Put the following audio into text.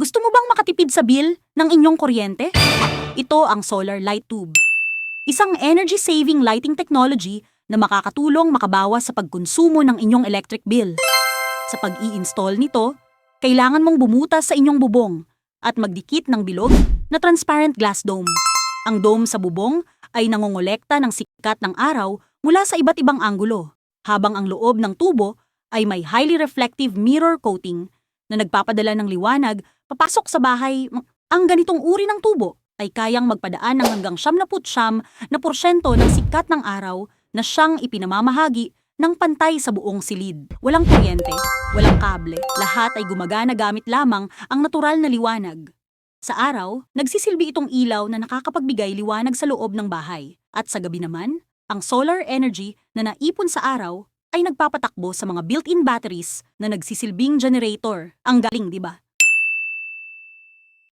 Gusto mo bang makatipid sa bill ng inyong kuryente? Ito ang solar light tube. Isang energy-saving lighting technology na makakatulong makabawas sa pagkonsumo ng inyong electric bill. Sa pag-i-install nito, kailangan mong bumutas sa inyong bubong at magdikit ng bilog na transparent glass dome. Ang dome sa bubong ay nangongolekta ng sikat ng araw mula sa iba't ibang anggulo, habang ang loob ng tubo ay may highly reflective mirror coating na nagpapadala ng liwanag papasok sa bahay. Ang ganitong uri ng tubo ay kayang magpadaan ng hanggang 79 na porsyento ng sikat ng araw na siyang ipinamamahagi ng pantay sa buong silid. Walang kuryente, walang kable, lahat ay gumagana gamit lamang ang natural na liwanag. Sa araw, nagsisilbi itong ilaw na nakakapagbigay liwanag sa loob ng bahay. At sa gabi naman, ang solar energy na naipon sa araw ay nagpapatakbo sa mga built-in batteries na nagsisilbing generator. Ang galing, di ba?